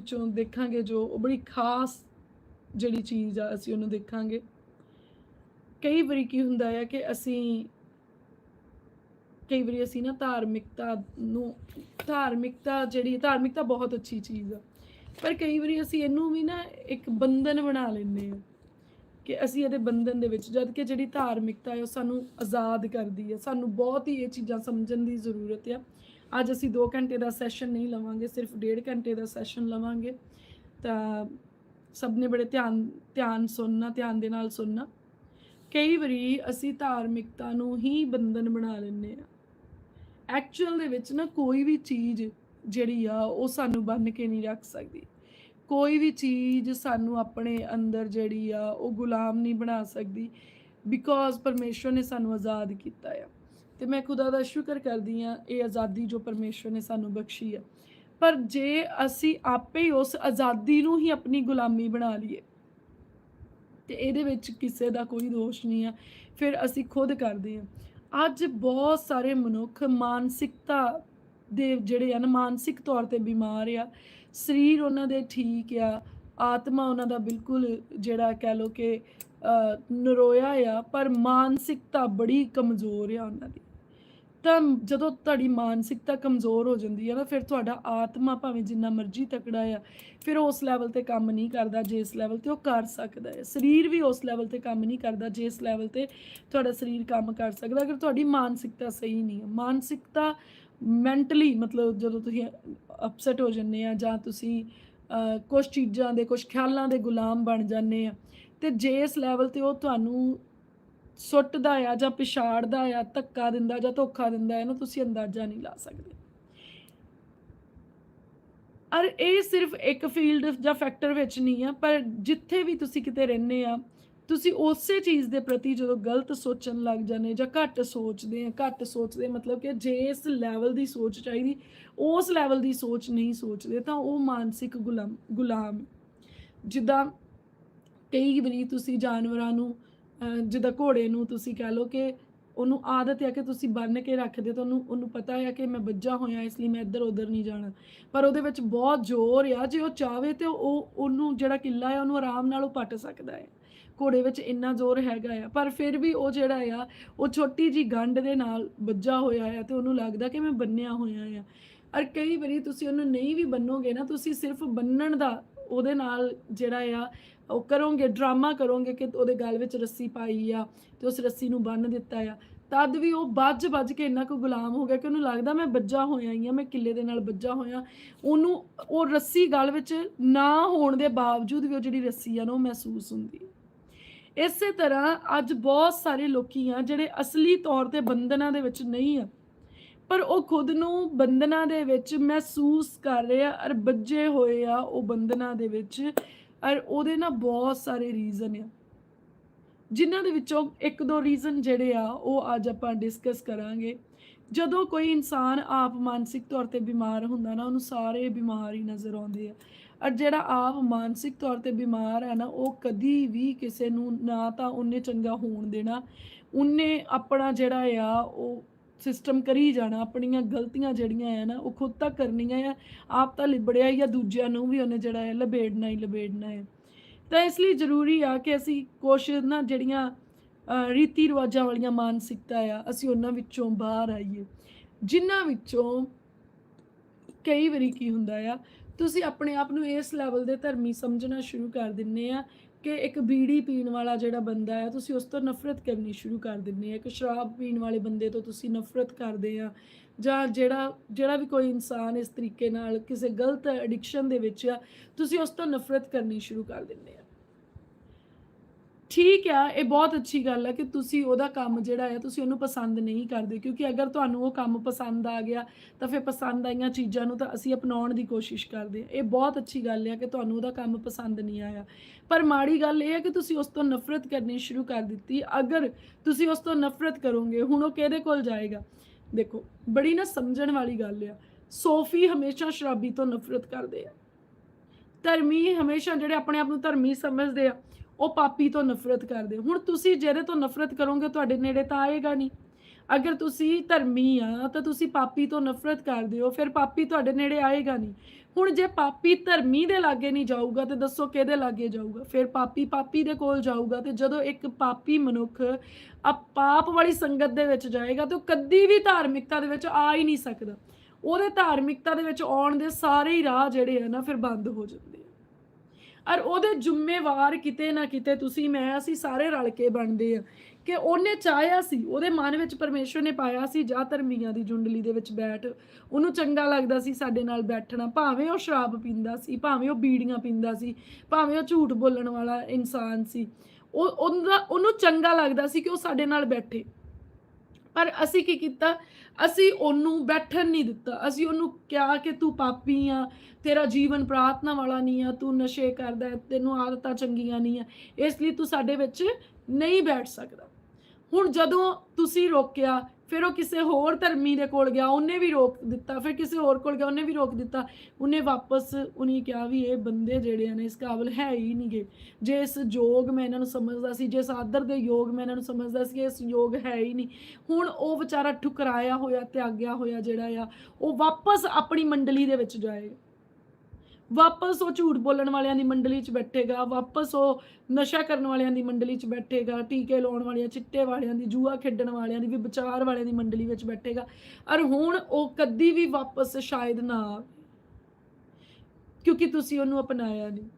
ਵਿੱਚੋਂ ਦੇਖਾਂਗੇ ਜੋ ਉਹ ਬੜੀ ਖਾਸ ਜਿਹੜੀ ਚੀਜ਼ ਆ, ਅਸੀਂ ਉਹਨੂੰ ਦੇਖਾਂਗੇ। ਕਈ ਵਾਰੀ ਕੀ ਹੁੰਦਾ ਹੈ ਕਿ ਅਸੀਂ, ਕਈ ਵਾਰੀ ਅਸੀਂ ਨਾ ਧਾਰਮਿਕਤਾ ਨੂੰ, ਧਾਰਮਿਕਤਾ ਜਿਹੜੀ, ਧਾਰਮਿਕਤਾ ਬਹੁਤ ਅੱਛੀ ਚੀਜ਼ ਆ। ਪਰ ਕਈ ਵਾਰੀ ਅਸੀਂ ਇਹਨੂੰ ਵੀ ਨਾ ਇੱਕ ਬੰਧਨ ਬਣਾ ਲੈਂਦੇ ਆ ਕਿ ਅਸੀਂ ਇਹਦੇ ਬੰਧਨ ਦੇ ਵਿੱਚ, ਜਦ ਕਿ ਜਿਹੜੀ ਧਾਰਮਿਕਤਾ ਹੈ ਉਹ ਸਾਨੂੰ ਆਜ਼ਾਦ ਕਰਦੀ ਹੈ ਸਾਨੂੰ ਬਹੁਤ ਹੀ ਇਹ ਚੀਜ਼ਾਂ ਸਮਝਣ ਦੀ ਜ਼ਰੂਰਤ ਆ। ਅੱਜ ਅਸੀਂ 2 ਘੰਟੇ ਦਾ ਸੈਸ਼ਨ ਨਹੀਂ ਲਵਾਂਗੇ, ਸਿਰਫ 1.5 ਘੰਟੇ ਦਾ ਸੈਸ਼ਨ ਲਵਾਂਗੇ। ਤਾਂ ਸਭ ਨੇ ਬੜੇ ਧਿਆਨ ਧਿਆਨ ਸੁਣਨਾ, ਧਿਆਨ ਦੇ ਨਾਲ ਸੁਣਨਾ। ਕਈ ਵਾਰੀ ਅਸੀਂ ਧਾਰਮਿਕਤਾ ਨੂੰ ਹੀ ਬੰਧਨ ਬਣਾ ਲੈਂਦੇ ਆ ਐਕਚੁਅਲ ਦੇ ਵਿੱਚ ਨਾ ਕੋਈ ਵੀ ਚੀਜ਼ ਜਿਹੜੀ ਆ, ਉਹ ਸਾਨੂੰ ਬੰਨ ਕੇ ਨਹੀਂ ਰੱਖ ਸਕਦੀ। ਕੋਈ ਵੀ ਚੀਜ਼ ਸਾਨੂੰ ਆਪਣੇ ਅੰਦਰ ਜਿਹੜੀ ਆ, ਉਹ ਗੁਲਾਮ ਨਹੀਂ ਬਣਾ ਸਕਦੀ। ਬਿਕੋਜ਼ ਪਰਮੇਸ਼ਵਰ ਨੇ ਸਾਨੂੰ ਆਜ਼ਾਦ ਕੀਤਾ ਆ। ਤੇ ਮੈਂ ਖੁਦਾ ਦਾ ਸ਼ੁਕਰ ਕਰਦੀ ਆ ਇਹ ਆਜ਼ਾਦੀ ਜੋ ਪਰਮੇਸ਼ਵਰ ਨੇ ਸਾਨੂੰ ਬਖਸ਼ੀ ਆ ਪਰ ਜੇ ਅਸੀਂ ਆਪੇ ਹੀ ਉਸ ਆਜ਼ਾਦੀ ਨੂੰ ਹੀ ਆਪਣੀ ਗੁਲਾਮੀ ਬਣਾ ਲਈਏ, ਤੇ ਇਹਦੇ ਵਿੱਚ ਕਿਸੇ ਦਾ ਕੋਈ ਦੋਸ਼ ਨਹੀਂ ਆ ਫਿਰ ਅਸੀਂ ਖੁਦ ਕਰਦੇ ਆ ਅੱਜ ਬਹੁਤ ਸਾਰੇ ਮਨੁੱਖ ਮਾਨਸਿਕਤਾ ਦੇ ਜਿਹੜੇ ਆ ਨਾ ਮਾਨਸਿਕ ਤੌਰ ਤੇ ਬਿਮਾਰ ਆ, ਸਰੀਰ ਉਹਨਾਂ ਦੇ ਠੀਕ ਆ, ਆਤਮਾ ਉਹਨਾਂ ਦਾ ਬਿਲਕੁਲ ਜਿਹੜਾ ਕਹਿ ਲੋ ਕਿ ਨਰੋਇਆ ਆ, ਪਰ ਮਾਨਸਿਕਤਾ ਬੜੀ ਕਮਜ਼ੋਰ ਆ ਉਹਨਾਂ ਦੀ। ਤਾਂ ਜਦੋਂ ਤੁਹਾਡੀ ਮਾਨਸਿਕਤਾ ਕਮਜ਼ੋਰ ਹੋ ਜਾਂਦੀ ਹੈ ਨਾ, ਫਿਰ ਤੁਹਾਡਾ ਆਤਮਾ ਭਾਵੇਂ ਜਿੰਨਾ ਮਰਜ਼ੀ ਤਕੜਾ ਆ, ਫਿਰ ਉਸ ਲੈਵਲ ਤੇ ਕੰਮ ਨਹੀਂ ਕਰਦਾ ਜਿਸ ਲੈਵਲ ਤੇ ਉਹ ਕਰ ਸਕਦਾ ਹੈ ਸਰੀਰ ਵੀ ਉਸ ਲੈਵਲ ਤੇ ਕੰਮ ਨਹੀਂ ਕਰਦਾ ਜਿਸ ਲੈਵਲ ਤੇ ਤੁਹਾਡਾ ਸਰੀਰ ਕੰਮ ਕਰ ਸਕਦਾ, ਅਗਰ ਤੁਹਾਡੀ ਮਾਨਸਿਕਤਾ ਸਹੀ ਨਹੀਂ ਹੈ ਮਾਨਸਿਕਤਾ ਮੈਂਟਲੀ ਮਤਲਬ ਜਦੋਂ ਤੁਸੀਂ ਅਪਸੈਟ ਹੋ ਜੰਨੇ ਆ ਜਾਂ ਤੁਸੀਂ ਕੁਝ ਚੀਜ਼ਾਂ ਦੇ ਕੁਝ ਖਿਆਲਾਂ ਦੇ ਗੁਲਾਮ ਬਣ ਜਾਂਦੇ ਆ, ਤੇ ਜੇ ਇਸ ਲੈਵਲ ਤੇ ਉਹ ਤੁਹਾਨੂੰ ਸੁੱਟਦਾ ਆ ਜਾਂ ਪਿਛਾੜਦਾ ਆ, ਧੱਕਾ ਦਿੰਦਾ ਜਾਂ ਧੋਖਾ ਦਿੰਦਾ, ਇਹਨੂੰ ਤੁਸੀਂ ਅੰਦਾਜ਼ਾ ਨਹੀਂ ਲਾ ਸਕਦੇ। ਅਰ ਇਹ ਸਿਰਫ ਇੱਕ ਫੀਲਡ ਜਾਂ ਫੈਕਟਰ ਵਿੱਚ ਨਹੀਂ ਆ, ਪਰ ਜਿੱਥੇ ਵੀ ਤੁਸੀਂ ਕਿਤੇ ਰਹਿੰਦੇ ਆ, ਤੁਸੀਂ ਉਸੇ ਚੀਜ਼ ਦੇ ਪ੍ਰਤੀ ਜਦੋਂ ਗਲਤ ਸੋਚਣ ਲੱਗ ਜਾਂਦੇ ਜਾਂ ਘੱਟ ਸੋਚਦੇ ਆ, ਘੱਟ ਸੋਚਦੇ ਮਤਲਬ ਕਿ ਜੇ ਇਸ ਲੈਵਲ ਦੀ ਸੋਚ ਚਾਹੀਦੀ, ਉਸ ਲੈਵਲ ਦੀ ਸੋਚ ਨਹੀਂ ਸੋਚਦੇ, ਤਾਂ ਉਹ ਮਾਨਸਿਕ ਗੁਲਾਮ ਗੁਲਾਮ। ਜਿੱਦਾਂ ਕਈ ਵਾਰੀ ਤੁਸੀਂ ਜਾਨਵਰਾਂ ਨੂੰ ਜਿੱਦਾਂ ਘੋੜੇ ਨੂੰ ਤੁਸੀਂ ਕਹਿ ਲਓ ਕਿ ਉਹਨੂੰ ਆਦਤ ਹੈ ਕਿ ਤੁਸੀਂ ਬੰਨ ਕੇ ਰੱਖਦੇ ਤਾਂ ਉਹਨੂੰ ਉਹਨੂੰ ਪਤਾ ਹੈ ਕਿ ਮੈਂ ਬੱਜਾ ਹੋਇਆ ਇਸ ਲਈ ਮੈਂ ਇੱਧਰ ਉੱਧਰ ਨਹੀਂ ਜਾਣਾ। ਪਰ ਉਹਦੇ ਵਿੱਚ ਬਹੁਤ ਜ਼ੋਰ ਆ, ਜੇ ਉਹ ਚਾਵੇ ਤੇ ਉਹ, ਉਹਨੂੰ ਜਿਹੜਾ ਕਿੱਲਾ ਹੈ ਉਹਨੂੰ ਆਰਾਮ ਨਾਲ ਉਹ ਪੱਟ ਸਕਦਾ ਹੈ। ਘੋੜੇ ਵਿੱਚ ਇੰਨਾ ਜ਼ੋਰ ਹੈਗਾ ਆ, ਪਰ ਫਿਰ ਵੀ ਉਹ ਜਿਹੜਾ ਆ, ਉਹ ਛੋਟੀ ਜੀ ਗੰਢ ਦੇ ਨਾਲ ਵੱਜਾ ਹੋਇਆ ਆ ਤੇ ਉਹਨੂੰ ਲੱਗਦਾ ਕਿ ਮੈਂ ਬੰਨਿਆ ਹੋਇਆ ਆ। ਔਰ ਕਈ ਵਾਰੀ ਤੁਸੀਂ ਉਹਨੂੰ ਨਹੀਂ ਵੀ ਬੰਨੋਗੇ ਨਾ, ਤੁਸੀਂ ਸਿਰਫ ਬੰਨਣ ਦਾ ਉਹਦੇ ਨਾਲ ਜਿਹੜਾ ਆ, ਉਹ ਕਰੋਗੇ, ਡਰਾਮਾ ਕਰੋਗੇ ਕਿ ਉਹਦੇ ਗਲ ਵਿੱਚ ਰੱਸੀ ਪਾਈ ਆ ਤੇ ਉਸ ਰੱਸੀ ਨੂੰ ਬੰਨ ਦਿੱਤਾ ਆ। ਤਦ ਵੀ ਉਹ ਵੱਜ ਵੱਜ ਕੇ ਇੰਨਾ ਕੁ ਗੁਲਾਮ ਹੋ ਗਿਆ ਕਿ ਉਹਨੂੰ ਲੱਗਦਾ ਮੈਂ ਬੱਜਾ ਹੋਇਆ ਹੀ ਆ, ਮੈਂ ਕਿੱਲੇ ਦੇ ਨਾਲ ਬੱਜਾ ਹੋਇਆ। ਉਹਨੂੰ ਉਹ ਰੱਸੀ ਗਲ ਵਿੱਚ ਨਾ ਹੋਣ ਦੇ ਬਾਵਜੂਦ ਵੀ ਉਹ ਜਿਹੜੀ ਰੱਸੀ ਆ ਨਾ, ਉਹ ਮਹਿਸੂਸ ਹੁੰਦੀ। ਇਸੇ ਤਰ੍ਹਾਂ ਅੱਜ ਬਹੁਤ ਸਾਰੇ ਲੋਕੀ ਆ ਜਿਹੜੇ ਅਸਲੀ ਤੌਰ ਤੇ ਬੰਧਨਾਂ ਦੇ ਵਿੱਚ ਨਹੀਂ ਆ। ਪਰ ਉਹ ਖੁਦ ਨੂੰ ਬੰਧਨਾਂ ਦੇ ਵਿੱਚ ਮਹਿਸੂਸ ਕਰ ਰਹੇ ਆ ਔਰ ਬੱਜੇ ਹੋਏ ਆ ਉਹ ਬੰਧਨਾਂ ਦੇ ਵਿੱਚ। ਔਰ ਉਹਦੇ ਨਾਲ ਬਹੁਤ ਸਾਰੇ ਰੀਜ਼ਨ ਆ। ਜਿਨ੍ਹਾਂ ਦੇ ਵਿੱਚੋਂ ਇੱਕ ਦੋ ਰੀਜ਼ਨ ਜਿਹੜੇ ਆ, ਉਹ ਅੱਜ ਆਪਾਂ ਡਿਸਕਸ ਕਰਾਂਗੇ। ਜਦੋਂ ਕੋਈ ਇਨਸਾਨ ਆਪ ਮਾਨਸਿਕ ਤੌਰ ਤੇ ਬਿਮਾਰ ਹੁੰਦਾ ਨਾ, ਉਹਨੂੰ ਸਾਰੇ ਬਿਮਾਰ ਹੀ ਨਜ਼ਰ ਆਉਂਦੇ ਆ। ਔਰ ਜਿਹੜਾ ਆਪ ਮਾਨਸਿਕ ਤੌਰ ਤੇ ਬਿਮਾਰ ਹੈ ਨਾ, ਉਹ ਕਦੀ ਵੀ ਕਿਸੇ ਨੂੰ ਨਾ ਤਾਂ ਉਹਨੇ ਚੰਗਾ ਹੋਣ ਦੇਣਾ। ਉਹਨੇ ਆਪਣਾ ਜਿਹੜਾ ਆ, ਉਹ ਸਿਸਟਮ ਕਰੀ ਜਾਣਾ, ਆਪਣੀਆਂ ਗਲਤੀਆਂ ਜਿਹੜੀਆਂ ਆ ਨਾ, ਉਹ ਖੁਦ ਤੱਕ ਕਰਨੀਆਂ ਆ। ਆਪ ਤਾਂ ਲਿਬੜਿਆ ਹੀ ਆ ਦੂਜਿਆਂ ਨੂੰ ਵੀ ਉਹਨੇ ਜਿਹੜਾ ਹੈ ਲਬੇੜਨਾ ਹੀ ਲਬੇੜਨਾ ਹੈ। ਤਾਂ ਇਸ ਲਈ ਜ਼ਰੂਰੀ ਆ ਕਿ ਅਸੀਂ ਕੁਛ ਨਾ ਜਿਹੜੀਆਂ ਰੀਤੀ ਰਿਵਾਜਾਂ ਵਾਲੀਆਂ ਮਾਨਸਿਕਤਾ ਆ, ਅਸੀਂ ਉਹਨਾਂ ਵਿੱਚੋਂ ਬਾਹਰ ਆਈਏ। ਜਿਨ੍ਹਾਂ ਵਿੱਚੋਂ ਕਈ ਵਾਰੀ ਕੀ ਹੁੰਦਾ ਆ, ਤੁਸੀਂ ਆਪਣੇ ਆਪ ਨੂੰ ਇਸ ਲੈਵਲ ਦੇ ਧਰਮੀ ਸਮਝਣਾ ਸ਼ੁਰੂ ਕਰ ਦਿੰਨੇ ਆ ਕਿ ਇੱਕ ਬੀੜੀ ਪੀਣ ਵਾਲਾ ਜਿਹੜਾ ਬੰਦਾ ਹੈ, ਤੁਸੀਂ ਉਸ ਤੋਂ ਨਫ਼ਰਤ ਕਰਨੀ ਸ਼ੁਰੂ ਕਰ ਦਿੰਦੇ ਆ। ਇੱਕ ਸ਼ਰਾਬ ਪੀਣ ਵਾਲੇ ਬੰਦੇ ਤੋਂ ਤੁਸੀਂ ਨਫ਼ਰਤ ਕਰਦੇ ਆ। ਜਾਂ ਜਿਹੜਾ ਜਿਹੜਾ ਵੀ ਕੋਈ ਇਨਸਾਨ ਇਸ ਤਰੀਕੇ ਨਾਲ ਕਿਸੇ ਗਲਤ ਐਡਿਕਸ਼ਨ ਦੇ ਵਿੱਚ ਆ, ਤੁਸੀਂ ਉਸ ਤੋਂ ਨਫ਼ਰਤ ਕਰਨੀ ਸ਼ੁਰੂ ਕਰ ਦਿੰਦੇ ਆ। ਠੀਕ ਆ, ਇਹ ਬਹੁਤ ਅੱਛੀ ਗੱਲ ਆ ਕਿ ਤੁਸੀਂ ਉਹਦਾ ਕੰਮ ਜਿਹੜਾ ਆ, ਤੁਸੀਂ ਉਹਨੂੰ ਪਸੰਦ ਨਹੀਂ ਕਰਦੇ, ਕਿਉਂਕਿ ਅਗਰ ਤੁਹਾਨੂੰ ਉਹ ਕੰਮ ਪਸੰਦ ਆ ਗਿਆ, ਤਾਂ ਫਿਰ ਪਸੰਦ ਆਈਆਂ ਚੀਜ਼ਾਂ ਨੂੰ ਤਾਂ ਅਸੀਂ ਅਪਣਾਉਣ ਦੀ ਕੋਸ਼ਿਸ਼ ਕਰਦੇ ਹਾਂ ਇਹ ਬਹੁਤ ਅੱਛੀ ਗੱਲ ਆ ਕਿ ਤੁਹਾਨੂੰ ਉਹਦਾ ਕੰਮ ਪਸੰਦ ਨਹੀਂ ਆਇਆ। ਪਰ ਮਾੜੀ ਗੱਲ ਇਹ ਹੈ ਕਿ ਤੁਸੀਂ ਉਸ ਤੋਂ ਨਫ਼ਰਤ ਕਰਨੀ ਸ਼ੁਰੂ ਕਰ ਦਿੱਤੀ। ਅਗਰ ਤੁਸੀਂ ਉਸ ਤੋਂ ਨਫ਼ਰਤ ਕਰੋਗੇ, ਹੁਣ ਉਹ ਕਿਹਦੇ ਕੋਲ ਜਾਏਗਾ? ਦੇਖੋ, ਬੜੀ ਨਾ ਸਮਝਣ ਵਾਲੀ ਗੱਲ ਆ। ਸੋਫੀ ਹਮੇਸ਼ਾ ਸ਼ਰਾਬੀ ਤੋਂ ਨਫ਼ਰਤ ਕਰਦੇ ਆ। ਧਰਮੀ ਹਮੇਸ਼ਾ ਜਿਹੜੇ ਆਪਣੇ ਆਪ ਨੂੰ ਧਰਮੀ ਸਮਝਦੇ ਆ ਉਹ ਪਾਪੀ ਤੋਂ ਨਫ਼ਰਤ ਕਰਦੇ। ਹੁਣ ਤੁਸੀਂ ਜਿਹਦੇ ਤੋਂ ਨਫ਼ਰਤ ਕਰੋਗੇ, ਤੁਹਾਡੇ ਨੇੜੇ ਤਾਂ ਆਏਗਾ ਨਹੀਂ। ਅਗਰ ਤੁਸੀਂ ਧਰਮੀ ਆ, ਤਾਂ ਤੁਸੀਂ ਪਾਪੀ ਤੋਂ ਨਫ਼ਰਤ ਕਰਦੇ ਹੋ, ਫਿਰ ਪਾਪੀ ਤੁਹਾਡੇ ਨੇੜੇ ਆਏਗਾ ਨਹੀਂ। ਹੁਣ ਜੇ ਪਾਪੀ ਧਰਮੀ ਦੇ ਲਾਗੇ ਨਹੀਂ ਜਾਊਗਾ, ਤੇ ਦੱਸੋ ਕਿਹਦੇ ਲਾਗੇ ਜਾਊਗਾ? ਫਿਰ ਪਾਪੀ ਪਾਪੀ ਦੇ ਕੋਲ ਜਾਊਗਾ, ਤੇ ਜਦੋਂ ਇੱਕ ਪਾਪੀ ਮਨੁੱਖ ਆ ਪਾਪ ਵਾਲੀ ਸੰਗਤ ਦੇ ਵਿੱਚ ਜਾਏਗਾ, ਤੇ ਉਹ ਕਦੀ ਵੀ ਧਾਰਮਿਕਤਾ ਦੇ ਵਿੱਚ ਆ ਹੀ ਨਹੀਂ ਸਕਦਾ। ਉਹਦੇ ਧਾਰਮਿਕਤਾ ਦੇ ਵਿੱਚ ਆਉਣ ਦੇ ਸਾਰੇ ਹੀ ਰਾਹ ਜਿਹੜੇ ਆ ਨਾ, ਫਿਰ ਬੰਦ ਹੋ ਜਾਂਦੇ। ਔਰ ਉਹਦੇ ਜ਼ਿੰਮੇਵਾਰ ਕਿਤੇ ਨਾ ਕਿਤੇ ਤੁਸੀਂ, ਮੈਂ, ਅਸੀਂ ਸਾਰੇ ਰਲ ਕੇ ਬਣਦੇ ਆ ਕਿ ਉਹਨੇ ਚਾਹਿਆ ਸੀ, ਉਹਦੇ ਮਨ ਵਿੱਚ ਪਰਮੇਸ਼ਵਰ ਨੇ ਪਾਇਆ ਸੀ, ਜਾ ਧਰਮੀਆਂ ਦੀ ਜੁੰਡਲੀ ਦੇ ਵਿੱਚ ਬੈਠ। ਉਹਨੂੰ ਚੰਗਾ ਲੱਗਦਾ ਸੀ ਸਾਡੇ ਨਾਲ ਬੈਠਣਾ, ਭਾਵੇਂ ਉਹ ਸ਼ਰਾਬ ਪੀਂਦਾ ਸੀ, ਭਾਵੇਂ ਉਹ ਬੀੜੀਆਂ ਪੀਂਦਾ ਸੀ, ਭਾਵੇਂ ਉਹ ਝੂਠ ਬੋਲਣ ਵਾਲਾ ਇਨਸਾਨ ਸੀ। ਉਹ, ਉਹਦਾ, ਉਹਨੂੰ ਚੰਗਾ ਲੱਗਦਾ ਸੀ ਕਿ ਉਹ ਸਾਡੇ ਨਾਲ ਬੈਠੇ। ਪਰ ਅਸੀਂ ਕੀ ਕੀਤਾ? ਅਸੀਂ ਉਹਨੂੰ ਬੈਠਣ ਨਹੀਂ ਦਿੱਤਾ। ਅਸੀਂ ਉਹਨੂੰ ਕਿਹਾ ਕਿ ਤੂੰ ਪਾਪੀ ਆ, ਤੇਰਾ ਜੀਵਨ ਪ੍ਰਾਰਥਨਾ ਵਾਲਾ ਨਹੀਂ ਆ, ਤੂੰ ਨਸ਼ੇ ਕਰਦਾ ਤੈਨੂੰ ਆਦਤਾਂ ਚੰਗੀਆਂ ਨਹੀਂ ਆ, ਇਸ ਲਈ ਤੂੰ ਸਾਡੇ ਵਿੱਚ ਨਹੀਂ ਬੈਠ ਸਕਦਾ। ਹੁਣ ਜਦੋਂ ਤੁਸੀਂ ਰੋਕਿਆ ਫਿਰ ਉਹ ਕਿਸੇ ਹੋਰ ਧਰਮੀ ਦੇ ਕੋਲ ਗਿਆ, ਉਹਨੇ ਵੀ ਰੋਕ ਦਿੱਤਾ, ਫਿਰ ਕਿਸੇ ਹੋਰ ਕੋਲ ਗਿਆ, ਉਹਨੇ ਵੀ ਰੋਕ ਦਿੱਤਾ, ਉਹਨੇ ਵਾਪਸ ਉਹਨੇ ਕਿਹਾ ਵੀ ਇਹ ਬੰਦੇ ਜਿਹੜੇ ਨੇ, ਇਸ ਕਾਬਲ ਹੈ ਹੀ ਨਹੀਂਗੇ ਜੇ ਇਸ ਯੋਗ ਮੈਂ ਇਹਨਾਂ ਨੂੰ ਸਮਝਦਾ ਸੀ, ਜੇ ਆਦਰ ਦੇ ਯੋਗ ਮੈਂ ਇਹਨਾਂ ਨੂੰ ਸਮਝਦਾ ਸੀ, ਇਸ ਯੋਗ ਹੈ ਹੀ ਨਹੀਂ। ਹੁਣ ਉਹ ਵਿਚਾਰਾ ਠੁਕਰਾਇਆ ਹੋਇਆ, ਤਿਆਗਿਆ ਹੋਇਆ ਜਿਹੜਾ ਆ, ਉਹ ਵਾਪਸ ਆਪਣੀ ਮੰਡਲੀ ਦੇ ਵਿੱਚ ਜਾਏਗਾ ਵਾਪਸ ਉਹ ਝੂਠ ਬੋਲਣ ਵਾਲਿਆਂ ਦੀ ਮੰਡਲੀ 'ਚ ਬੈਠੇਗਾ, ਵਾਪਸ ਉਹ ਨਸ਼ਾ ਕਰਨ ਵਾਲਿਆਂ ਦੀ ਮੰਡਲੀ 'ਚ ਬੈਠੇਗਾ, ਟੀਕੇ ਲਾਉਣ ਵਾਲਿਆਂ, ਚਿੱਟੇ ਵਾਲਿਆਂ ਦੀ, ਜੂਆ ਖੇਡਣ ਵਾਲਿਆਂ ਦੀ ਵੀ ਵਿਚਾਰ ਵਾਲਿਆਂ ਦੀ ਮੰਡਲੀ ਵਿੱਚ ਬੈਠੇਗਾ। ਔਰ ਹੁਣ ਉਹ ਕਦੀ ਵੀ ਵਾਪਸ ਸ਼ਾਇਦ ਨਾ ਆਵੇ, ਕਿਉਂਕਿ ਤੁਸੀਂ ਉਹਨੂੰ ਅਪਣਾਇਆ ਨਹੀਂ।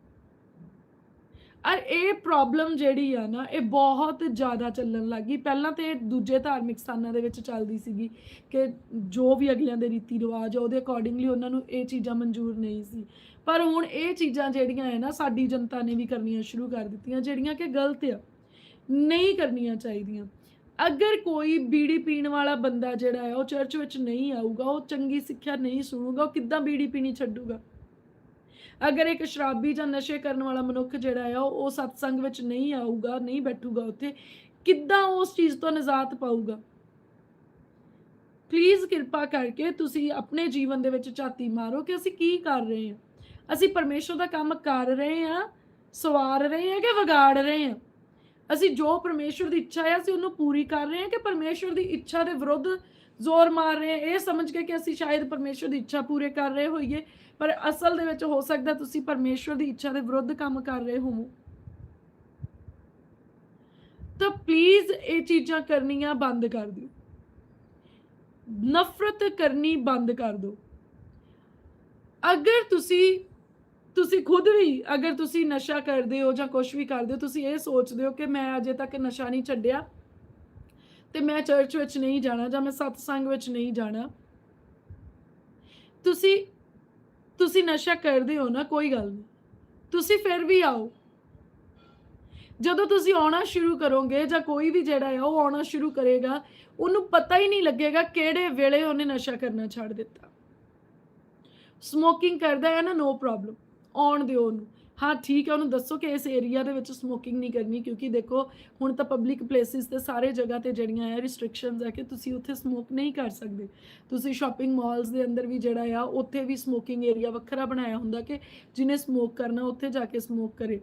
ਔਰ ਇਹ ਪ੍ਰੋਬਲਮ ਜਿਹੜੀ ਆ ਨਾ, ਇਹ ਬਹੁਤ ਜ਼ਿਆਦਾ ਚੱਲਣ ਲੱਗੀ ਪਹਿਲਾਂ ਤੇ ਇਹ ਦੂਜੇ ਧਾਰਮਿਕ ਸਥਾਨਾਂ ਦੇ ਵਿੱਚ ਚੱਲਦੀ ਸੀਗੀ ਕਿ ਜੋ ਵੀ ਅਗਲਿਆਂ ਦੇ ਰੀਤੀ ਰਿਵਾਜ ਆ, ਉਹਦੇ ਅਕੋਰਡਿੰਗਲੀ ਉਹਨਾਂ ਨੂੰ ਇਹ ਚੀਜ਼ਾਂ ਮਨਜ਼ੂਰ ਨਹੀਂ ਸੀ। ਪਰ ਹੁਣ ਇਹ ਚੀਜ਼ਾਂ ਜਿਹੜੀਆਂ ਹੈ ਨਾ, ਸਾਡੀ ਜਨਤਾ ਨੇ ਵੀ ਕਰਨੀਆਂ ਸ਼ੁਰੂ ਕਰ ਦਿੱਤੀਆਂ, ਜਿਹੜੀਆਂ ਕਿ ਗਲਤ ਆ। ਨਹੀਂ ਕਰਨੀਆਂ ਚਾਹੀਦੀਆਂ। ਅਗਰ ਕੋਈ ਬੀੜੀ ਪੀਣ ਵਾਲਾ ਬੰਦਾ ਜਿਹੜਾ ਹੈ ਉਹ ਚਰਚ ਵਿੱਚ ਨਹੀਂ ਆਊਗਾ, ਉਹ ਚੰਗੀ ਸਿੱਖਿਆ ਨਹੀਂ ਸੁਣੂਗਾ, ਉਹ ਕਿੱਦਾਂ ਬੀੜੀ ਪੀਣੀ ਛੱਡੂਗਾ? ਅਗਰ ਇੱਕ ਸ਼ਰਾਬੀ ਜਾਂ ਨਸ਼ੇ ਕਰਨ ਵਾਲਾ ਮਨੁੱਖ ਜਿਹੜਾ ਆ, ਉਹ ਸਤਸੰਗ ਵਿੱਚ ਨਹੀਂ ਆਊਗਾ, ਨਹੀਂ ਬੈਠੂਗਾ ਉੱਥੇ, ਕਿੱਦਾਂ ਉਸ ਚੀਜ਼ ਤੋਂ ਨਜ਼ਾਤ ਪਾਊਗਾ? ਪਲੀਜ਼ ਕਿਰਪਾ ਕਰਕੇ ਤੁਸੀਂ ਆਪਣੇ ਜੀਵਨ ਦੇ ਵਿੱਚ ਝਾਤੀ ਮਾਰੋ ਕਿ ਅਸੀਂ ਕੀ ਕਰ ਰਹੇ ਹਾਂ? ਅਸੀਂ ਪਰਮੇਸ਼ਰ ਦਾ ਕੰਮ ਕਰ ਰਹੇ ਹਾਂ, ਸਵਾਰ ਰਹੇ ਹਾਂ ਕਿ ਵਿਗਾੜ ਰਹੇ ਹਾਂ? ਅਸੀਂ ਜੋ ਪਰਮੇਸ਼ਰ ਦੀ ਇੱਛਾ ਹੈ, ਅਸੀਂ ਉਹਨੂੰ ਪੂਰੀ ਕਰ ਰਹੇ ਹਾਂ ਕਿ ਪਰਮੇਸ਼ਰ ਦੀ ਇੱਛਾ ਦੇ ਵਿਰੁੱਧ ਜ਼ੋਰ ਮਾਰ ਰਹੇ ਹਾਂ। ਇਹ ਸਮਝ ਕੇ ਕਿ ਅਸੀਂ ਸ਼ਾਇਦ ਪਰਮੇਸ਼ਰ ਦੀ ਇੱਛਾ ਪੂਰੇ ਕਰ ਰਹੇ ਹੋਈਏ, ਪਰ ਅਸਲ ਦੇ ਵਿੱਚ ਹੋ ਸਕਦਾ ਤੁਸੀਂ ਪਰਮੇਸ਼ਰ ਦੀ ਇੱਛਾ ਦੇ ਵਿਰੁੱਧ ਕੰਮ ਕਰ ਰਹੇ ਹੋਵੋ। ਤਾਂ ਪਲੀਜ਼ ਇਹ ਚੀਜ਼ਾਂ ਕਰਨੀਆਂ ਬੰਦ ਕਰ ਦਿਓ। ਨਫ਼ਰਤ ਕਰਨੀ ਬੰਦ ਕਰ ਦਿਓ। ਅਗਰ ਤੁਸੀਂ ਤੁਸੀਂ ਖੁਦ ਵੀ ਅਗਰ ਤੁਸੀਂ ਨਸ਼ਾ ਕਰਦੇ ਹੋ ਜਾਂ ਕੁਝ ਵੀ ਕਰਦੇ ਹੋ, ਤੁਸੀਂ ਇਹ ਸੋਚਦੇ ਹੋ ਕਿ ਮੈਂ ਅਜੇ ਤੱਕ ਨਸ਼ਾ ਨਹੀਂ ਛੱਡਿਆ ਤੇ ਮੈਂ ਚਰਚ ਵਿੱਚ ਨਹੀਂ ਜਾਣਾ ਜਾਂ ਮੈਂ ਸਤਸੰਗ ਵਿੱਚ ਨਹੀਂ ਜਾਣਾ। ਤੁਸੀਂ ਤੁਸੀਂ ਨਸ਼ਾ ਕਰਦੇ ਹੋ ਨਾ, ਕੋਈ ਗੱਲ ਨਹੀਂ। ਤੁਸੀਂ ਫਿਰ ਵੀ ਆਓ। ਜਦੋਂ ਤੁਸੀਂ ਆਉਣਾ ਸ਼ੁਰੂ ਕਰੋਗੇ ਜਾਂ ਕੋਈ ਵੀ ਜਿਹੜਾ ਹੈ, ਉਹ ਆਉਣਾ ਸ਼ੁਰੂ ਕਰੇਗਾ, ਉਹਨੂੰ ਪਤਾ ਹੀ ਨਹੀਂ ਲੱਗੇਗਾ ਕਿਹੜੇ ਵੇਲੇ ਉਹਨੇ ਨਸ਼ਾ ਕਰਨਾ ਛੱਡ ਦਿੱਤਾ। ਸਮੋਕਿੰਗ ਕਰਦਾ ਹੈ ਨਾ ਨੋ ਪ੍ਰੋਬਲਮ ਆਉਣ ਦਿਓ ਉਹਨੂੰ। ਹਾਂ, ਠੀਕ ਹੈ, ਉਹਨੂੰ ਦੱਸੋ ਕਿ ਇਸ ਏਰੀਆ ਦੇ ਵਿੱਚ ਸਮੋਕਿੰਗ ਨਹੀਂ ਕਰਨੀ, ਕਿਉਂਕਿ ਦੇਖੋ, ਹੁਣ ਤਾਂ ਪਬਲਿਕ ਪਲੇਸਿਸ ਤੇ ਸਾਰੇ ਜਗ੍ਹਾ ਤੇ ਜਿਹੜੀਆਂ ਹੈ ਰਿਸਟ੍ਰਿਕਸ਼ਨਸ ਆ ਕਿ ਤੁਸੀਂ ਉੱਥੇ ਸਮੋਕ ਨਹੀਂ ਕਰ ਸਕਦੇ। ਤੁਸੀਂ ਸ਼ਾਪਿੰਗ ਮਾਲਸ ਦੇ ਅੰਦਰ ਵੀ ਜਿਹੜਾ ਆ, ਉੱਥੇ ਵੀ ਸਮੋਕਿੰਗ ਏਰੀਆ ਵੱਖਰਾ ਬਣਾਇਆ ਹੁੰਦਾ ਕਿ ਜਿਹਨੇ ਸਮੋਕ ਕਰਨਾ, ਉੱਥੇ ਜਾ ਕੇ ਸਮੋਕ ਕਰੇ।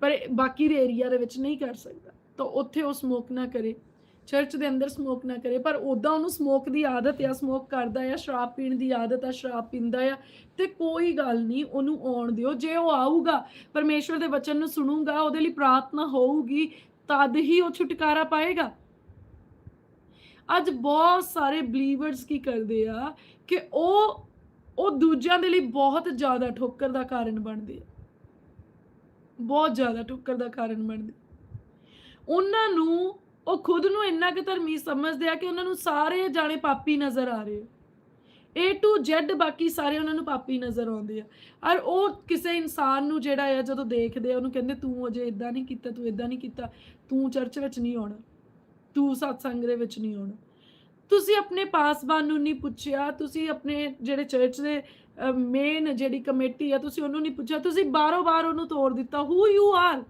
ਪਰ ਬਾਕੀ ਦੇ ਏਰੀਆ ਦੇ ਵਿੱਚ ਨਹੀਂ ਕਰ ਸਕਦਾ। ਤਾਂ ਉੱਥੇ ਉਹ ਸਮੋਕ ਨਾ ਕਰੇ। ਚਰਚ ਦੇ ਅੰਦਰ ਸਮੋਕ ਨਾ ਕਰੇ, ਪਰ ਉਦਾਂ ਉਹਨੂੰ ਸਮੋਕ ਦੀ ਆਦਤ ਆ ਸਮੋਕ ਕਰਦਾ ਆ, ਸ਼ਰਾਬ ਪੀਣ ਦੀ ਆਦਤ ਆ, ਸ਼ਰਾਬ ਪੀਂਦਾ ਆ, ਤੇ ਕੋਈ ਗੱਲ ਨਹੀਂ, ਉਹਨੂੰ ਆਉਣ ਦਿਓ। ਜੇ ਉਹ ਆਊਗਾ, ਪਰਮੇਸ਼ਵਰ ਦੇ ਵਚਨ ਨੂੰ ਸੁਣੂਗਾ, ਉਹਦੇ ਲਈ ਪ੍ਰਾਰਥਨਾ ਹੋਊਗੀ, ਤਦ ਹੀ ਉਹ ਛੁਟਕਾਰਾ ਪਾਏਗਾ। ਅੱਜ ਬਹੁਤ ਸਾਰੇ ਬਲੀਵਰਸ ਕੀ ਕਰਦੇ ਆ, ਕਿ ਉਹ ਉਹ ਦੂਜਿਆਂ ਦੇ ਲਈ ਬਹੁਤ ਜ਼ਿਆਦਾ ਠੋਕਰ ਦਾ ਕਾਰਨ ਬਣਦੇ ਆ। ਬਹੁਤ ਜ਼ਿਆਦਾ ਠੋਕਰ ਦਾ ਕਾਰਨ ਬਣਦੇ। ਉਹਨਾਂ ਨੂੰ ਉਹ ਖੁਦ ਨੂੰ ਇੰਨਾ ਕਿ ਧਰਮੀ ਸਮਝਦੇ ਆ ਕਿ ਉਹਨਾਂ ਨੂੰ ਸਾਰੇ ਜਾਣੇ ਪਾਪੀ ਨਜ਼ਰ ਆ ਰਹੇ ਆ। A to Z ਬਾਕੀ ਸਾਰੇ ਉਹਨਾਂ ਨੂੰ ਪਾਪੀ ਨਜ਼ਰ ਆਉਂਦੇ ਆ। ਔਰ ਉਹ ਕਿਸੇ ਇਨਸਾਨ ਨੂੰ ਜਿਹੜਾ ਆ ਜਦੋਂ ਦੇਖਦੇ ਆ, ਉਹਨੂੰ ਕਹਿੰਦੇ, ਤੂੰ ਅਜੇ ਇਦਾਂ ਨਹੀਂ ਕੀਤਾ, ਤੂੰ ਇਦਾਂ ਨਹੀਂ ਕੀਤਾ। ਤੂੰ ਚਰਚ ਵਿੱਚ ਨਹੀਂ ਆਉਣਾ। ਤੂੰ ਸਤਸੰਗ ਦੇ ਵਿੱਚ ਨਹੀਂ ਆਉਣਾ। ਤੁਸੀਂ ਆਪਣੇ ਪਾਸਬਾਨ ਨੂੰ ਨਹੀਂ ਪੁੱਛਿਆ। ਤੁਸੀਂ ਆਪਣੇ ਜਿਹੜੇ ਚਰਚ ਦੇ ਮੇਨ ਜਿਹੜੀ ਕਮੇਟੀ ਆ, ਤੁਸੀਂ ਉਹਨੂੰ ਨਹੀਂ ਪੁੱਛਿਆ। ਤੁਸੀਂ ਬਾਰੋ ਬਾਰ ਉਹਨੂੰ ਤੋੜ ਦਿੱਤਾ। ਹੂ ਯੂ ਆਰ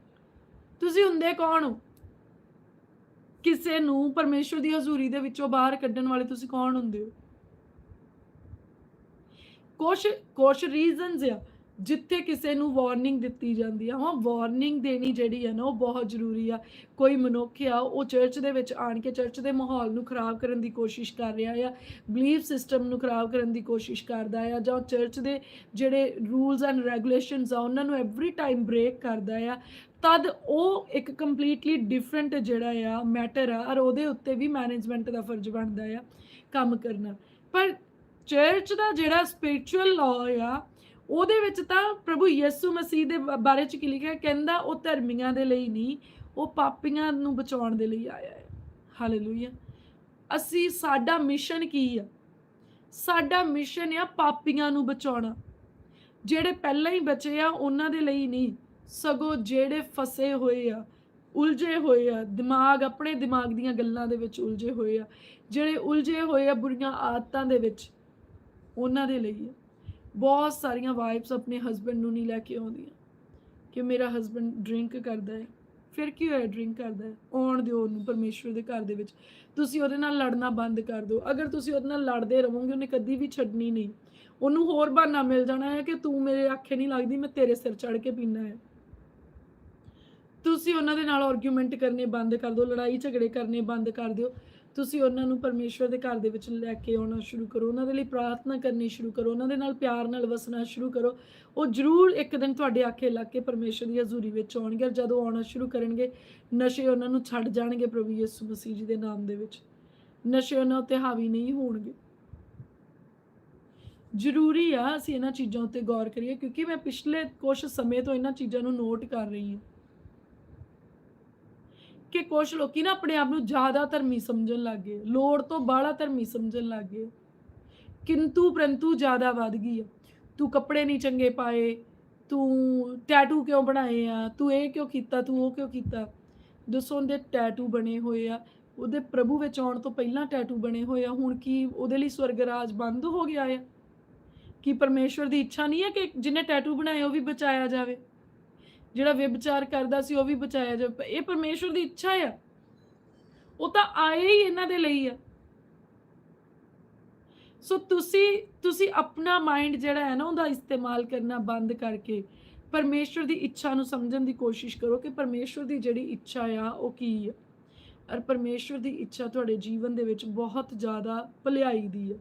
ਤੁਸੀਂ ਹੁੰਦੇ ਕੌਣ ਹੋ? ਕਿਸੇ ਨੂੰ ਪਰਮੇਸ਼ਵਰ ਦੀ ਹਜ਼ੂਰੀ ਦੇ ਵਿੱਚੋਂ ਬਾਹਰ ਕੱਢਣ ਵਾਲੇ ਤੁਸੀਂ ਕੌਣ ਹੁੰਦੇ ਹੋ? ਕੁਛ ਕੁਛ ਰੀਜ਼ਨਸ ਆ। ਜਿੱਥੇ ਕਿਸੇ ਨੂੰ ਵਾਰਨਿੰਗ ਦਿੱਤੀ ਜਾਂਦੀ ਆ, ਹਾਂ ਵਾਰਨਿੰਗ ਦੇਣੀ ਜਿਹੜੀ ਹੈ ਨਾ, ਉਹ ਬਹੁਤ ਜ਼ਰੂਰੀ ਆ। ਕੋਈ ਮਨੁੱਖ ਆ, ਉਹ ਚਰਚ ਦੇ ਵਿੱਚ ਆਣ ਕੇ ਚਰਚ ਦੇ ਮਾਹੌਲ ਨੂੰ ਖਰਾਬ ਕਰਨ ਦੀ ਕੋਸ਼ਿਸ਼ ਕਰ ਰਿਹਾ ਆ ਬਲੀਫ ਸਿਸਟਮ ਨੂੰ ਖਰਾਬ ਕਰਨ ਦੀ ਕੋਸ਼ਿਸ਼ ਕਰਦਾ ਆ, ਜਾਂ ਚਰਚ ਦੇ ਜਿਹੜੇ ਰੂਲਸ ਐਂਡ ਰੈਗੂਲੇਸ਼ਨਸ ਆ, ਉਹਨਾਂ ਨੂੰ ਐਵਰੀ ਟਾਈਮ ਬ੍ਰੇਕ ਕਰਦਾ ਆ, ਤਦ ਉਹ ਇੱਕ ਕੰਪਲੀਟਲੀ ਡਿਫਰੈਂਟ ਜਿਹੜਾ ਆ ਮੈਟਰ ਆ, ਔਰ ਉਹਦੇ ਉੱਤੇ ਵੀ ਮੈਨੇਜਮੈਂਟ ਦਾ ਫਰਜ਼ ਬਣਦਾ ਆ ਕੰਮ ਕਰਨਾ। ਪਰ ਚਰਚ ਦਾ ਜਿਹੜਾ ਸਪਿਰਚੁਅਲ ਲਾਅ ਆ ਉਹਦੇ ਵਿੱਚ ਤਾਂ ਪ੍ਰਭੂ ਯਿਸੂ ਮਸੀਹ ਦੇ ਬਾਰੇ ਚ ਕੀ ਲਿਖਿਆ ਕਹਿੰਦਾ ਉਹ ਧਰਮੀਆਂ ਦੇ ਲਈ ਨਹੀਂ, ਉਹ ਪਾਪੀਆਂ ਨੂੰ ਬਚਾਉਣ ਦੇ ਲਈ ਆਇਆ ਹੈ। ਹਾਲੇਲੂਇਆ ਅਸੀਂ, ਸਾਡਾ ਮਿਸ਼ਨ ਕੀ ਆ? ਸਾਡਾ ਮਿਸ਼ਨ ਆ ਪਾਪੀਆਂ ਨੂੰ ਬਚਾਉਣਾ। ਜਿਹੜੇ ਪਹਿਲਾਂ ਹੀ ਬਚੇ ਆ, ਉਹਨਾਂ ਦੇ ਲਈ ਨਹੀਂ। ਸਗੋਂ ਜਿਹੜੇ ਫਸੇ ਹੋਏ ਆ, ਉਲਝੇ ਹੋਏ ਆ, ਦਿਮਾਗ, ਆਪਣੇ ਦਿਮਾਗ ਦੀਆਂ ਗੱਲਾਂ ਦੇ ਵਿੱਚ ਉਲਝੇ ਹੋਏ ਆ, ਜਿਹੜੇ ਉਲਝੇ ਹੋਏ ਆ ਬੁਰੀਆਂ ਆਦਤਾਂ ਦੇ ਵਿੱਚ, ਉਹਨਾਂ ਦੇ ਲਈ ਆ। ਬਹੁਤ ਸਾਰੀਆਂ ਵਾਈਬਸ ਆਪਣੇ ਹਸਬੰਡ ਨੂੰ ਨਹੀਂ ਲੈ ਕੇ ਆਉਂਦੀਆਂ ਕਿ ਮੇਰਾ ਹਸਬੰਡ ਡਰਿੰਕ ਕਰਦਾ ਹੈ। ਫਿਰ ਕੀ ਹੋਇਆ? ਡਰਿੰਕ ਕਰਦਾ ਹੈ। ਆਉਣ ਦਿਓ ਉਹਨੂੰ ਪਰਮੇਸ਼ਵਰ ਦੇ ਘਰ ਦੇ ਵਿੱਚ। ਤੁਸੀਂ ਉਹਦੇ ਨਾਲ ਲੜਨਾ ਬੰਦ ਕਰ ਦਿਓ। ਅਗਰ ਤੁਸੀਂ ਉਹਦੇ ਨਾਲ ਲੜਦੇ ਰਹੋਗੇ, ਉਹਨੇ ਕਦੀ ਵੀ ਛੱਡਣੀ ਨਹੀਂ। ਉਹਨੂੰ ਹੋਰ ਬਹਾਨਾ ਮਿਲ ਜਾਣਾ ਹੈ ਕਿ ਤੂੰ ਮੇਰੇ ਆਖੇ ਨਹੀਂ ਲੱਗਦੀ, ਮੈਂ ਤੇਰੇ ਸਿਰ ਚੜ ਕੇ ਪੀਣਾ ਹੈ। ਤੁਸੀਂ ਉਹਨਾਂ ਦੇ ਨਾਲ ਆਰਗੂਮੈਂਟ ਕਰਨੇ ਬੰਦ ਕਰ ਦਿਓ, ਲੜਾਈ ਝਗੜੇ ਕਰਨੇ ਬੰਦ ਕਰ ਦਿਓ। ਤੁਸੀਂ ਉਹਨਾਂ ਨੂੰ ਪਰਮੇਸ਼ਵਰ ਦੇ ਘਰ ਦੇ ਵਿੱਚ ਲੈ ਕੇ ਆਉਣਾ ਸ਼ੁਰੂ ਕਰੋ, ਉਹਨਾਂ ਦੇ ਲਈ ਪ੍ਰਾਰਥਨਾ ਕਰਨੀ ਸ਼ੁਰੂ ਕਰੋ, ਉਹਨਾਂ ਦੇ ਨਾਲ ਪਿਆਰ ਨਾਲ ਵਸਣਾ ਸ਼ੁਰੂ ਕਰੋ। ਉਹ ਜ਼ਰੂਰ ਇੱਕ ਦਿਨ ਤੁਹਾਡੇ ਆਖੇ ਲੱਗ ਕੇ ਪਰਮੇਸ਼ਵਰ ਦੀ ਹਜ਼ੂਰੀ ਵਿੱਚ ਆਉਣਗੇ ਔਰ ਜਦੋਂ ਆਉਣਾ ਸ਼ੁਰੂ ਕਰਨਗੇ, ਨਸ਼ੇ ਉਹਨਾਂ ਨੂੰ ਛੱਡ ਜਾਣਗੇ ਪ੍ਰਭੂ ਯਿਸੂ ਮਸੀਹ ਜੀ ਦੇ ਨਾਮ ਦੇ ਵਿੱਚ। ਨਸ਼ੇ ਉਹਨਾਂ ਉੱਤੇ ਹਾਵੀ ਨਹੀਂ ਹੋਣਗੇ। ਜ਼ਰੂਰੀ ਆ ਅਸੀਂ ਇਹਨਾਂ ਚੀਜ਼ਾਂ ਉੱਤੇ ਗੌਰ ਕਰੀਏ, ਕਿਉਂਕਿ ਮੈਂ ਪਿਛਲੇ ਕੁਝ ਸਮੇਂ ਤੋਂ ਇਹਨਾਂ ਚੀਜ਼ਾਂ ਨੂੰ ਨੋਟ ਕਰ ਰਹੀ ਹਾਂ। ਕਿ ਕੁਝ ਲੋਕੀ ਨਾ ਆਪਣੇ ਆਪ ਨੂੰ ਜ਼ਿਆਦਾ ਧਰਮੀ ਸਮਝਣ ਲੱਗ ਗਏ। ਲੋੜ ਤੋਂ ਬਾਹਲਾ ਧਰਮੀ ਸਮਝਣ ਲੱਗ ਗਏ। ਕਿੰਤੂ ਪ੍ਰੰਤੂ ਜ਼ਿਆਦਾ ਵੱਧ ਗਈ ਆ। ਤੂੰ ਕੱਪੜੇ ਨਹੀਂ ਚੰਗੇ ਪਾਏ, ਤੂੰ ਟੈਟੂ ਕਿਉਂ ਬਣਾਏ ਆ? ਤੂੰ ਇਹ ਕਿਉਂ ਕੀਤਾ, ਤੂੰ ਉਹ ਕਿਉਂ ਕੀਤਾ? ਦੱਸੋ ਉਹਦੇ ਟੈਟੂ ਬਣੇ ਹੋਏ ਆ। ਉਹਦੇ ਪ੍ਰਭੂ ਵਿੱਚ ਆਉਣ ਤੋਂ ਪਹਿਲਾਂ ਟੈਟੂ ਬਣੇ ਹੋਏ ਆ। ਹੁਣ ਕੀ ਉਹਦੇ ਲਈ ਸਵਰਗ ਰਾਜ ਬੰਦ ਹੋ ਗਿਆ ਆ? ਕੀ ਪਰਮੇਸ਼ਵਰ ਦੀ ਇੱਛਾ ਨਹੀਂ ਹੈ ਕਿ ਜਿਹਨੇ ਟੈਟੂ ਬਣਾਏ ਉਹ ਵੀ ਬਚਾਇਆ ਜਾਵੇ? ਜਿਹੜਾ ਵਿਭਚਾਰ ਕਰਦਾ ਸੀ ਉਹ ਵੀ ਬਚਾਇਆ ਜਾਵੇ। ਇਹ ਪਰਮੇਸ਼ਵਰ ਦੀ ਇੱਛਾ ਆ। ਉਹ ਤਾਂ ਆਏ ਹੀ ਇਹਨਾਂ ਦੇ ਲਈ ਆ। ਸੋ ਤੁਸੀਂ ਤੁਸੀਂ ਆਪਣਾ ਮਾਈਂਡ ਜਿਹੜਾ ਹੈ ਨਾ, ਉਹਦਾ ਇਸਤੇਮਾਲ ਕਰਨਾ ਬੰਦ ਕਰਕੇ ਪਰਮੇਸ਼ਵਰ ਦੀ ਇੱਛਾ ਨੂੰ ਸਮਝਣ ਦੀ ਕੋਸ਼ਿਸ਼ ਕਰੋ ਕਿ ਪਰਮੇਸ਼ਵਰ ਦੀ ਜਿਹੜੀ ਇੱਛਾ ਆ, ਉਹ ਕੀ ਹੈ ਔਰ ਪਰਮੇਸ਼ਵਰ ਦੀ ਇੱਛਾ ਤੁਹਾਡੇ ਜੀਵਨ ਦੇ ਵਿੱਚ ਬਹੁਤ ਜ਼ਿਆਦਾ ਭਲਾਈ ਦੀ ਹੈ